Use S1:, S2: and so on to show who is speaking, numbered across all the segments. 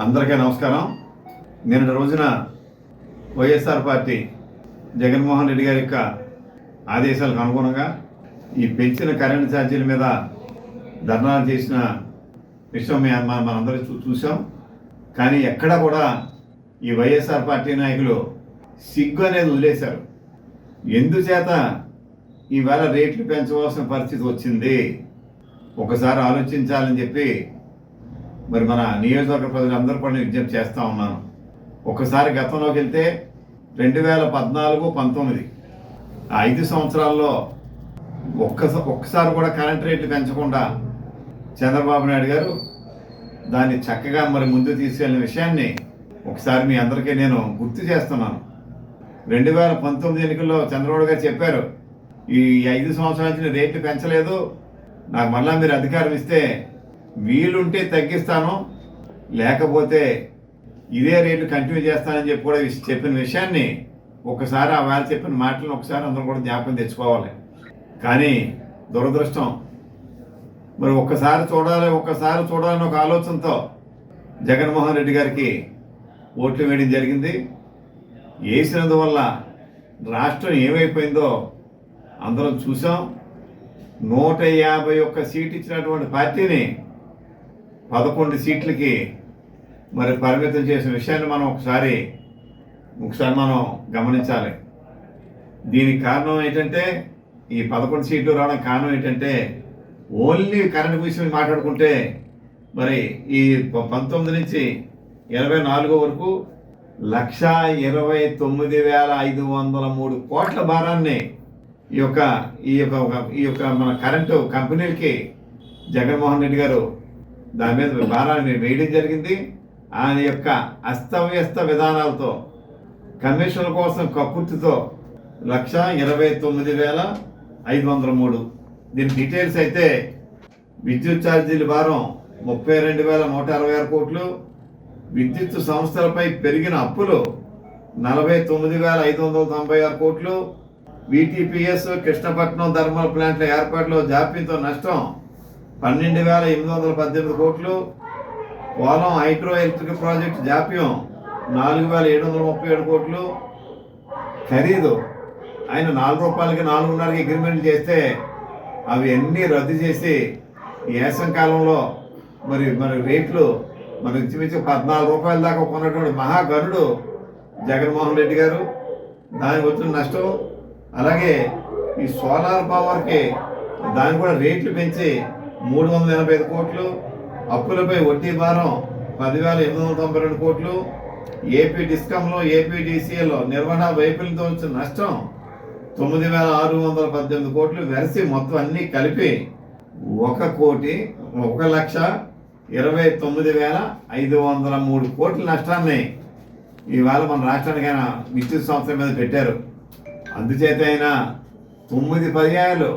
S1: అందరికీ నమస్కారం. నిన్నటి రోజున వైఎస్ఆర్ పార్టీ జగన్మోహన్ రెడ్డి గారి యొక్క ఆదేశాలకు అనుగుణంగా ఈ పెంచిన కరెంటు ఛార్జీల మీద ధర్నా చేసిన విషయం మనం మనందరం చూ చూసాం కానీ ఎక్కడా కూడా ఈ వైఎస్ఆర్ పార్టీ నాయకులు సిగ్గు అనేది వదిలేశారు. ఎందుచేత ఈవేళ రేట్లు పెంచవలసిన పరిస్థితి వచ్చింది? ఒకసారి ఆలోచించాలని చెప్పి మరి మన నియోజకవర్గ ప్రజలందరూ కూడా విజ్ఞప్తి చేస్తూ ఉన్నాను. ఒకసారి గతంలోకి వెళ్తే రెండు వేల పద్నాలుగు పంతొమ్మిది ఆ ఐదు సంవత్సరాల్లో ఒక్క ఒక్కసారి కూడా కరెంట్ రేట్లు పెంచకుండా చంద్రబాబు నాయుడు గారు దాన్ని చక్కగా మరి ముందు తీసుకెళ్ళిన విషయాన్ని ఒకసారి మీ అందరికీ నేను గుర్తు చేస్తున్నాను. రెండు వేల పంతొమ్మిది ఎన్నికల్లో చంద్రబాబు గారు చెప్పారు ఈ ఐదు సంవత్సరాల నుంచి రేట్లు పెంచలేదు నాకు మళ్ళీ మీరు అధికారం ఇస్తే వీలుంటే తగ్గిస్తాను లేకపోతే ఇదే రేట్లు కంటిన్యూ చేస్తానని చెప్పి కూడా చెప్పిన విషయాన్ని ఒకసారి ఆ వేళ చెప్పిన మాటలను ఒకసారి అందరం కూడా జ్ఞాపకం తెచ్చుకోవాలి. కానీ దురదృష్టం. మరి ఒక్కసారి చూడాలి ఒక్కసారి చూడాలని ఒక ఆలోచనతో జగన్మోహన్ రెడ్డి గారికి ఓట్లు వేయడం జరిగింది. వేసినందువల్ల రాష్ట్రం ఏమైపోయిందో అందరం చూసాం నూట యాభై ఒక్క సీట్ ఇచ్చినటువంటి పార్టీని పదకొండు సీట్లకి మరి పరిమితం చేసిన విషయాన్ని మనం ఒకసారి ఒకసారి మనం గమనించాలి. దీనికి కారణం ఏంటంటే ఈ పదకొండు సీట్లు రావడం కారణం ఏంటంటే ఓన్లీ కరెంట్ విషయం మాట్లాడుకుంటే మరి ఈ పంతొమ్మిది నుంచి ఇరవై నాలుగో వరకు లక్ష ఇరవై తొమ్మిది వేల ఐదు వందల మూడు కోట్ల భారాన్ని ఈ యొక్క ఈ యొక్క ఈ యొక్క మన కరెంటు కంపెనీలకి జగన్మోహన్ రెడ్డి గారు దాని మీద భారాన్ని వేయడం జరిగింది. ఆయన యొక్క అస్తవ్యస్త విధానాలతో కమిషన్ కోసం కక్కుర్తితో లక్ష ఇరవై తొమ్మిది వేల ఐదు వందల మూడు. దీని డీటెయిల్స్ అయితే విద్యుత్ ఛార్జీల భారం ముప్పై రెండు వేల నూట అరవై ఆరు కోట్లు. విద్యుత్ సంస్థలపై పెరిగిన అప్పులు నలభై తొమ్మిది వేల ఐదు వందల తొంభై ఆరు కోట్లు. విటిపిఎస్ కృష్ణపట్నం థర్మల్ ప్లాంట్ల ఏర్పాటులో జాప్యంతో నష్టం పన్నెండు వేల ఎనిమిది వందల పద్దెనిమిది కోట్లు. పోలం హైడ్రో ఎలక్ట్రిక్ ప్రాజెక్ట్ జాప్యం నాలుగు వేల ఏడు వందల ముప్పై ఏడు కోట్లు. ఖరీదు ఆయన నాలుగు రూపాయలకి నాలుగున్నరకి అగ్రిమెంట్ చేస్తే అవి అన్నీ రద్దు చేసి ఈ కాలంలో మరి మరి రేట్లు మన ఇంచుమించు పద్నాలుగు రూపాయల దాకా కొన్నటువంటి మహాగరుడు జగన్మోహన్ రెడ్డి గారు. దానికి వచ్చిన నష్టం. అలాగే ఈ సోలార్ పవర్కి దాన్ని కూడా రేట్లు పెంచి మూడు వందల ఎనభై ఐదు కోట్లు అప్పులపై వడ్డీ భారం పదివేల ఎనిమిది వందల తొంభై రెండు కోట్లు. ఏపీ డిస్కంలో ఏపీడీసీఏలో నిర్వహణ వైఫల్యంతో వచ్చిన నష్టం తొమ్మిది వేల ఆరు వందల పద్దెనిమిది కోట్లు. వెరసి మొత్తం అన్నీ కలిపి ఒక కోటి ఒక లక్ష ఇరవై తొమ్మిది వేల ఐదు వందల మూడు కోట్ల నష్టాన్ని ఇవాళ మన రాష్ట్రానికైనా విద్యుత్ సంస్థల మీద పెట్టారు. అందుచేత అయినా తొమ్మిది పర్యాయాలు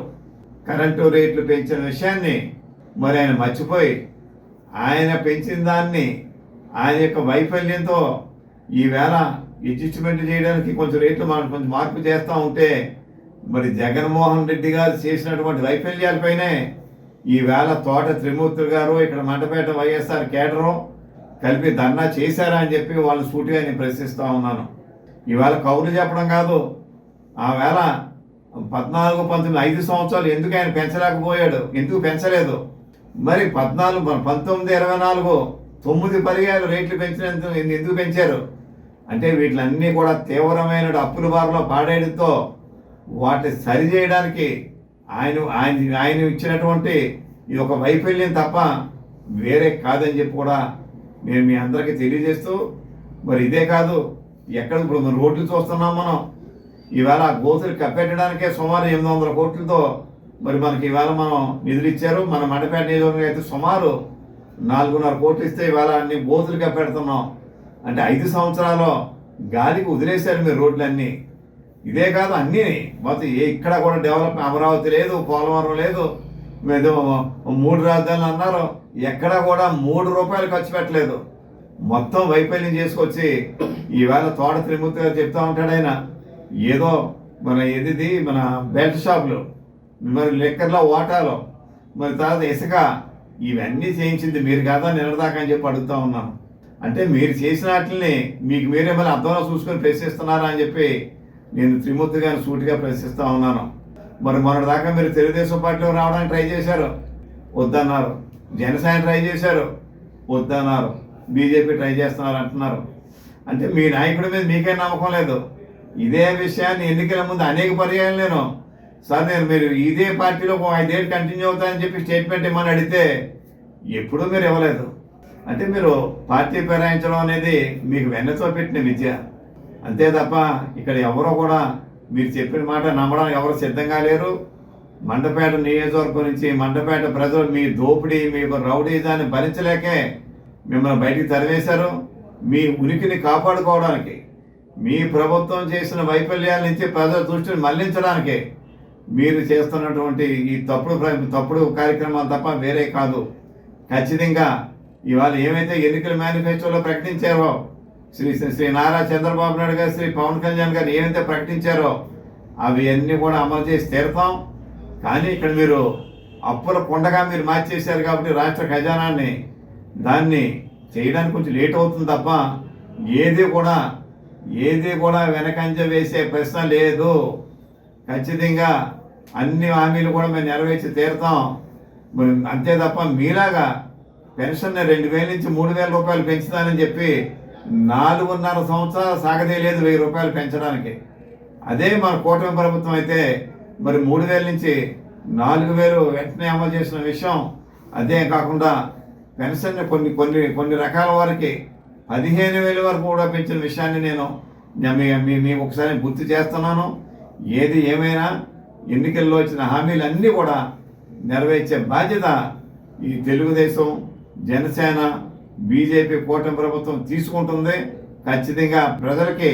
S1: కరెంటు రేట్లు పెంచిన విషయాన్ని మరి ఆయన మర్చిపోయి ఆయన పెంచిన దాన్ని ఆయన యొక్క వైఫల్యంతో ఈవేళ అడ్జస్ట్మెంట్ చేయడానికి కొంచెం రేట్లు మనం కొంచెం మార్పు చేస్తూ ఉంటే మరి జగన్మోహన్ రెడ్డి గారు చేసినటువంటి వైఫల్యాలపైనే ఈవేళ తోట త్రిమూర్తులు గారు ఇక్కడ మండపేట వైఎస్ఆర్ కేడరు కలిపి ధర్నా చేశారా అని చెప్పి వాళ్ళు సూటిగా నేను ప్రశ్నిస్తూ ఉన్నాను. ఈవేళ కౌలు చెప్పడం కాదు. ఆ వేళ పద్నాలుగు పంతొమ్మిది ఐదు సంవత్సరాలు ఎందుకు ఆయన పెంచలేకపోయాడు? ఎందుకు పెంచలేదు? మరి పద్నాలుగు మన పంతొమ్మిది ఇరవై నాలుగు తొమ్మిది పర్యాలు రేట్లు పెంచినందుకు ఎందుకు పెంచారు? అంటే వీటిలన్నీ కూడా తీవ్రమైన అప్పుల బారిలో పాడేయడంతో వాటిని సరిచేయడానికి ఆయన ఆయన ఆయన ఇచ్చినటువంటి ఈ ఒక వైఫల్యం తప్ప వేరే కాదని చెప్పి కూడా నేను మీ అందరికీ తెలియజేస్తూ మరి ఇదే కాదు ఎక్కడ ఇప్పుడు మన రోడ్లు చూస్తున్నాం మనం. ఈవేళ గోతులు కప్పెట్టడానికే సుమారు ఎనిమిది వందల కోట్లతో మరి మనకి ఇవాళ మనం నిధులు ఇచ్చారు మన మండపేట నియోజకవర్గం అయితే సుమారు నాలుగున్నర కోట్లు ఇస్తే ఇవాళ అన్ని గోతులు కప్పెడుతున్నాం. అంటే ఐదు సంవత్సరాలు గాలికి వదిలేశారు మీరు రోడ్లన్నీ. ఇదే కాదు అన్నీ. మొత్తం ఏ ఇక్కడ కూడా డెవలప్ అమరావతి లేదు పోలవరం లేదు. ఏదో మూడు రాజధానులు అన్నారు. ఎక్కడ కూడా మూడు రూపాయలు ఖర్చు పెట్టలేదు. మొత్తం వైఫల్యం చేసుకొచ్చి ఈవేళ తోట త్రిమూర్తి గారు చెప్తా ఉంటాడు ఆయన. ఏదో మన ఏది మన బెల్ట్ షాపులు మరి లెక్కర్లో ఓటాలు మరి తర్వాత ఇసుక ఇవన్నీ చేయించింది మీరు కాదా నిన్నదాకా అని చెప్పి అడుగుతా ఉన్నాను. అంటే మీరు చేసిన వాటిని మీకు మీరే మళ్ళీ అర్థంలో చూసుకొని ప్రశ్నిస్తున్నారా అని చెప్పి నేను త్రిమూర్తి గారిని సూటిగా ప్రశ్నిస్తూ ఉన్నాను. మరి మొన్నటి దాకా మీరు తెలుగుదేశం పార్టీలో రావడానికి ట్రై చేశారు. వద్దన్నారు. జనసేన ట్రై చేశారు. వద్దన్నారు. బీజేపీ ట్రై చేస్తున్నారు అంటున్నారు. అంటే మీ నాయకుడి మీద మీకే నమ్మకం లేదు. ఇదే విషయాన్ని ఎన్నికల ముందు అనేక పర్యాయాలు నేను. సార్ నేను మీరు ఇదే పార్టీలో ఒక ఐదేళ్ళు కంటిన్యూ అవుతానని చెప్పి స్టేట్మెంట్ ఇమ్మని అడిగితే ఎప్పుడూ మీరు ఇవ్వలేదు. అంటే మీరు పార్టీ ఫిరాయించడం అనేది మీకు వెన్నతో పెట్టిన విద్య. అంతే తప్ప ఇక్కడ ఎవరో కూడా మీరు చెప్పిన మాట నమ్మడానికి ఎవరు సిద్ధంగా లేరు. మండపేట నియోజకవర్గం నుంచి మండపేట ప్రజలు మీ దోపిడీ మీ రౌడీజాన్ని భరించలేకే మిమ్మల్ని బయటికి తరివేశారు. మీ ఉనికిని కాపాడుకోవడానికి మీ ప్రభుత్వం చేసిన వైఫల్యాల నుంచి ప్రజల దృష్టిని మళ్ళించడానికే మీరు చేస్తున్నటువంటి ఈ తప్పుడు ప్ర- తప్పుడు కార్యక్రమాలు తప్ప వేరే కాదు. ఖచ్చితంగా ఇవాళ ఏమైతే ఎన్నికల మేనిఫెస్టోలో ప్రకటించారో శ్రీ శ్రీ- శ్రీ నారా చంద్రబాబు నాయుడు గారు శ్రీ పవన్ కళ్యాణ్ గారు ఏమైతే ప్రకటించారో అవి అన్నీ కూడా అమలు చేసి తీరుతాం. కానీ ఇక్కడ మీరు అప్పుల కొండగా మీరు మార్చేశారు కాబట్టి రాష్ట్ర ఖజానాన్ని దాన్ని చేయడానికి కొంచెం లేట్ అవుతుంది తప్ప ఏది కూడా ఏది కూడా వెనకంజ వేసే ప్రశ్న లేదు. ఖచ్చితంగా అన్ని హామీలు కూడా మేము నెరవేర్చి తీరుతాం. మరి అంతే తప్ప మీలాగా పెన్షన్ రెండు వేల నుంచి మూడు వేల రూపాయలు పెంచుతానని చెప్పి నాలుగున్నర సంవత్సరాలు సాగదేలేదు వెయ్యి రూపాయలు పెంచడానికి. అదే మన కూటమి ప్రభుత్వం అయితే మరి మూడు వేల నుంచి నాలుగు వేలు వెంటనే అమలు చేసిన విషయం. అదే కాకుండా పెన్షన్ కొన్ని కొన్ని కొన్ని రకాల వారికి పదిహేను వేల వరకు కూడా పెంచిన విషయాన్ని నేను మీకు ఒకసారి గుర్తు చేస్తున్నాను. ఏది ఏమైనా ఎన్నికల్లో వచ్చిన హామీలన్నీ కూడా నెరవేర్చే బాధ్యత ఈ తెలుగుదేశం జనసేన బీజేపీ కూటమి ప్రభుత్వం తీసుకుంటుంది. ఖచ్చితంగా ప్రజలకి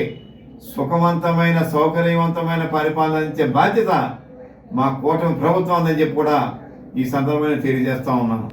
S1: సుఖవంతమైన సౌకర్యవంతమైన పరిపాలన అందించే బాధ్యత మా కూటమి ప్రభుత్వం ఉందని చెప్పి కూడా ఈ సందర్భంగా తెలియజేస్తా ఉన్నాను.